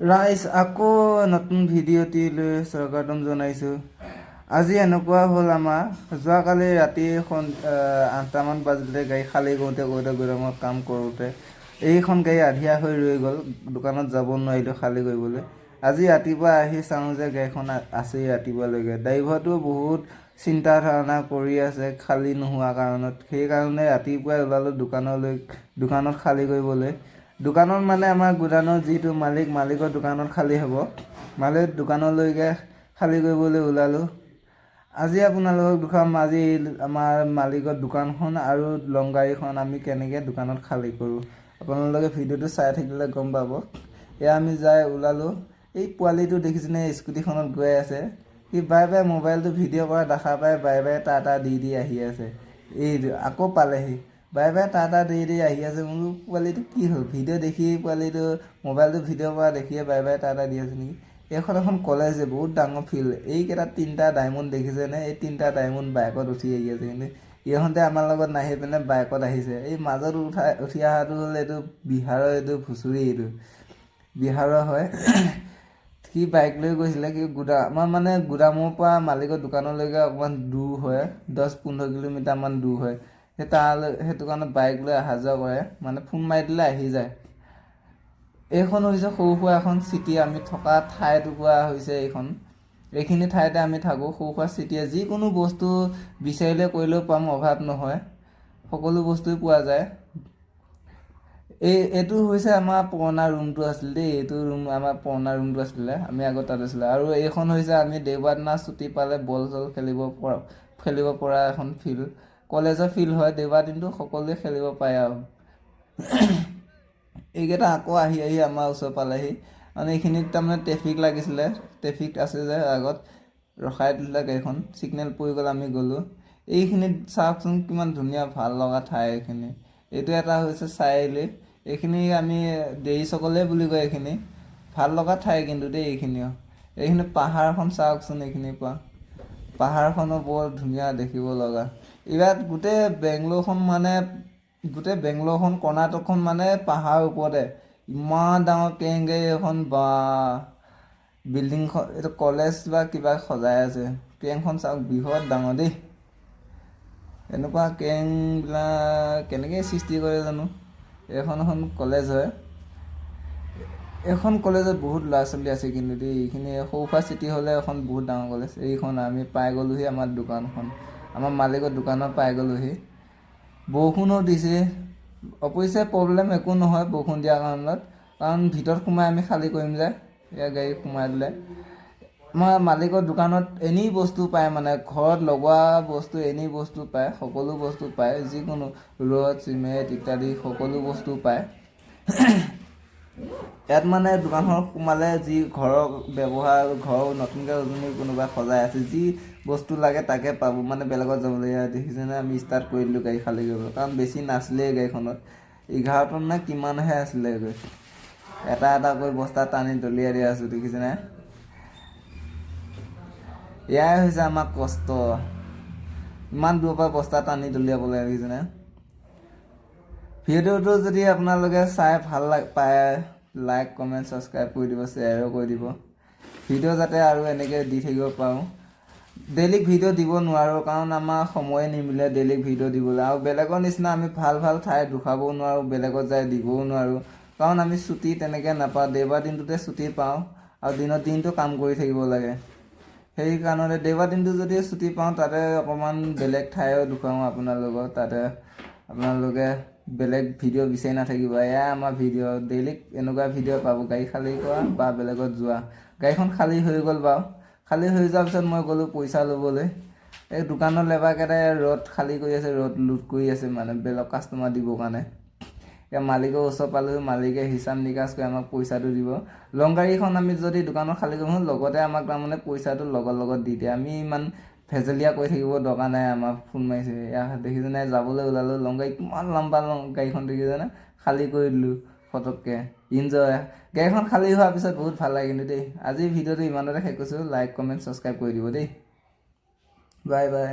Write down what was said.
ৰাইজ আকৌ নতুন ভিডিঅ'টিলৈ স্বাগতম জনাইছোঁ। আজি এনেকুৱা হ'ল আমাৰ যোৱাকালি ৰাতি সন- আঠটামান বাজিলে গাড়ী খালী কৰোঁতে কৰোঁতে গোদামত কাম কৰোঁতে এইখন গাড়ী আধিয়া হৈ ৰৈ গ'ল দোকানত যাব নোৱাৰিলোঁ খালী কৰিবলৈ। আজি ৰাতিপুৱা আহি চাওঁ যে গাড়ীখন আছেই ৰাতিপুৱালৈকে। ড্ৰাইভাৰটো বহুত চিন্তা ধাৰণা কৰি আছে খালী নোহোৱা কাৰণত। সেইকাৰণে ৰাতিপুৱাই ওলালোঁ দোকানলৈ দোকানত খালী কৰিবলৈ। দোকানত মানে আমাৰ গোডাউনৰ যিটো মালিক, মালিকৰ দোকানত খালী হ'ব। মালিক দোকানলৈকে খালী কৰিবলৈ ওলালোঁ। আজি আপোনালোকক দেখুৱাম, আজি আমাৰ মালিকৰ দোকানখন আৰু লং গাড়ীখন আমি কেনেকৈ দোকানত খালী কৰোঁ। আপোনালোকে ভিডিঅ'টো চাই থাকিলে গম পাব। এয়া আমি যাই ওলালোঁ। এই পোৱালিটো দেখিছেনে স্কুটিখনত গৈ আছে। সি বাৰে বাৰে মোবাইলটো ভিডিঅ' কৰা দেখা পাই বাৰে বাৰে টা টা দি দি আহি আছে। এই আকৌ পালেহি। বাৰে বাৰে টা টা দি দি, আহি আছে। বোলো, পোৱালিটো কি হ'ল? ভিডিঅ' দেখি পোৱালিটো, মোবাইলটো ভিডিঅ' কৰা দেখিয়ে বাৰে বাৰে টা টা দি আছে নেকি? এইখন এখন কলেজ বহুত ডাঙৰ ফিল্ড। এইকেইটা তিনিটা ডায়মণ্ড দেখিছেনে এই তিনিটা ডায়মণ্ড বাইকত উঠি আহি আছে কিন্তু ইহঁতে আমাৰ লগত নাহি পিনে বাইকত আহিছে। এই মাজত উঠাই উঠি অহাটো হ'ল এইটো বিহাৰৰ এইটো ভুচুৰি এইটো। বিহাৰৰ হয়। সি বাইক লৈ গৈছিলে, কি গোদা, আমাৰ মানে গোদামৰ পৰা মালিকৰ দোকানলৈকে অকণমান দূৰ হয়। দহ, পোন্ধৰ কিলোমিটাৰমান দূৰ হয়। সেই তালৈ, সেইটো কাৰণে বাইক লৈ অহা যোৱা কৰে। মানে ফোন মাৰি দিলে আহি যায়। এইখন হৈছে সৰু সুৰা এখন চিটি আমি থকা ঠাই টুকুৰা হৈছে এইখন। এইখিনি ঠাইতে আমি থাকোঁ সৰু সুৰা চিটিয়ে যিকোনো বস্তু বিচাৰিলে কৰিলেও পাম, অভাৱ নহয়। সকলো বস্তুৱেই পোৱা যায়। এই, এইটো হৈছে আমাৰ পুৰণা ৰুমটো আছিলে দেই। এইটো ৰুম আমাৰ পুৰণা ৰুমটো আছিলে। আমি আগত তাত আছিলে। আৰু এইখন হৈছে আমি দেওবাৰ দিনা ছুটি পালে বল চল খেলিব পৰা খেলিব পৰা এখন ফিল্ড কলেজৰ ফিল্ড হয়, দেওবাৰ দিনটো সকলোৱে খেলিব পাৰে আৰু। এইকেইটা আকৌ আহি আহি আমাৰ ওচৰ পালেহি। মানে এইখিনিত তাৰমানে ট্ৰেফিক লাগিছিলে। ট্ৰেফিক আছে যে আগত, ৰখাই দিলে গাড়ীখন ছিগনেল পৰি গ'ল, আমি গ'লোঁ। এইখিনিত চাওকচোন কিমান ধুনীয়া, ভালো লগা ঠাই এইখিনি। এইটো এটা হৈছে চাৰিআলি। এইখিনি আমি দেৰি চকলে বুলি কয় এইখিনি। ভালো লগা ঠাই কিন্তু দেই এইখিনিও এইখিনি পাহাৰখন চাওকচোন এইখিনিৰ পৰা। পাহাৰখনো বৰ ধুনীয়া, দেখিব লগা। ইয়াত গোটেই বেংগলোৰখন মানে গোটেই বেংগলোৰখন কৰ্ণাটকখন মানে পাহাৰৰ ওপৰতে। ইমান ডাঙৰ কেংগে এখন বা বিল্ডিংখন এইটো কলেজ বা কিবা সজাই আছে। কেংখন চাওক বৃহৎ ডাঙৰ দেই। এনেকুৱা কেংবিলাক কেনেকৈ সৃষ্টি কৰে জানো? এইখন এখন কলেজ হয়। এইখন কলেজত বহুত ল'ৰা ছোৱালী আছে কিন্তু দেই। এইখিনি সৰু সুৰা চিটি হ'লে এখন বহুত ডাঙৰ কলেজ। এইখন আমি পাই গ'লোহি আমাৰ দোকানখন। আমাৰ মালিকৰ দোকানত পাই গ'লোহি। বৰষুণো দিছে। অৱশ্যে প্ৰব্লেম একো নহয় বৰষুণ দিয়াৰ কাৰণত। কাৰণ ভিতৰত সোমাই আমি খালী কৰিম যে এয়া গাড়ী সোমাই দিলে। আমাৰ মালিকৰ দোকানত এনি বস্তু পায় মানে ঘৰত লগোৱা বস্তু এনি বস্তু পায় সকলো বস্তু পায় যিকোনো ৰদ চিমেণ্ট ইত্যাদি সকলো বস্তু পায়। ইয়াত মানে দোকানখনত সোমালে যি ঘৰৰ ব্যৱহাৰ ঘৰৰ নতুনকৈ যদি কোনোবাই সজাই আছে যি বস্তু লাগে তাকে পাব। মানে বেলেগত যাবলৈ ইয়াত দেখিছেনে আমি ষ্টাৰ্ট কৰি দিলোঁ গাড়ী খালী কৰিবলৈ। কাৰণ বেছি নাছিলেই গাড়ীখনত। এঘাৰটন নে কিমানহে আছিলে গৈ এটা এটা কৰি বস্তা টানি দলিয়াই দিয়া আছোঁ দেখিছেনে এয়াই হৈছে আমাৰ কষ্ট। ইমান দূৰৰ পৰা বস্তা টানি দলিয়াবলৈ দেখিছেনে ভিডিঅ'টো যদি আপোনালোকে চাই ভালো লাগ, পায় লাইক কমেণ্ট ছাবস্ক্ৰাইব কৰি দিব শ্বেয়াৰো কৰি দিব। ভিডিঅ' যাতে আৰু এনেকৈ দি থাকিব পাৰোঁ। ডেইলি ভিডিঅ' দিব নোৱাৰোঁ, কাৰণ আমাৰ সময়ে নিমিলে ডেইলি ভিডিঅ' দিবলৈ। আৰু বেলেগৰ নিচিনা আমি ভালো ভালো ঠাই দেখুৱাবও নোৱাৰোঁ, বেলেগত যাই দিবও নোৱাৰোঁ। কাৰণ আমি ছুটি তেনেকৈ নাপাওঁ, দেওবাৰ দিনটোতে ছুটি পাওঁ আৰু দিনত দিনটো কাম কৰি থাকিব লাগে। সেইকাৰণে দেওবাৰ দিনটো যদি ছুটি পাওঁ, তাতে অকণমান বেলেগ ঠাইও দেখুৱাওঁ আপোনালোকক তাতে আপোনালোকে বেলেগ ভিডিঅ' বিচাৰি নাথাকিব। এয়াই আমাৰ ভিডিঅ' ডেইলি এনেকুৱা ভিডিঅ' পাব, গাড়ী খালী কৰা বা বেলেগত যোৱা। গাড়ীখন খালী হৈ গ'ল বাৰু। খালী হৈ যোৱাৰ পিছত মই গ'লোঁ পইচা ল'বলৈ। এই দোকানৰ লেবাৰকেইটাই ৰদ খালী কৰি আছে ৰদ লুট কৰি আছে মানে বেলেগ কাষ্টমাৰ দিবৰ কাৰণে। এতিয়া মালিকৰ ওচৰ পালোঁ মালিকে হিচাপ নিকাচ কৰি আমাক পইচাটো দিব। লং গাড়ীখন আমি যদি দোকানত খালী কৰোঁ লগতে আমাক তাৰমানে পইচাটো লগত লগত দি দিয়ে। আমি ইমান ভেজলীয়া কৰি থাকিব দৰকাৰ নাই আমাক ফোন মাৰিছে। এয়া দেখিছেনে যাবলৈ ওলালোঁ লং গাড়ী কিমান লম্বা লং গাড়ীখন দেখিছেনে খালী কৰি দিলোঁ ফটককৈ। ইনজয় গাড়ীখন খালী হোৱাৰ পিছত বহুত ভালো লাগে কিন্তু দেই। আজি ভিডিঅ'টো ইমানতে শেষ কৰিছোঁ। লাইক কমেণ্ট ছাবস্ক্ৰাইব কৰি দিব দেই। Bye bye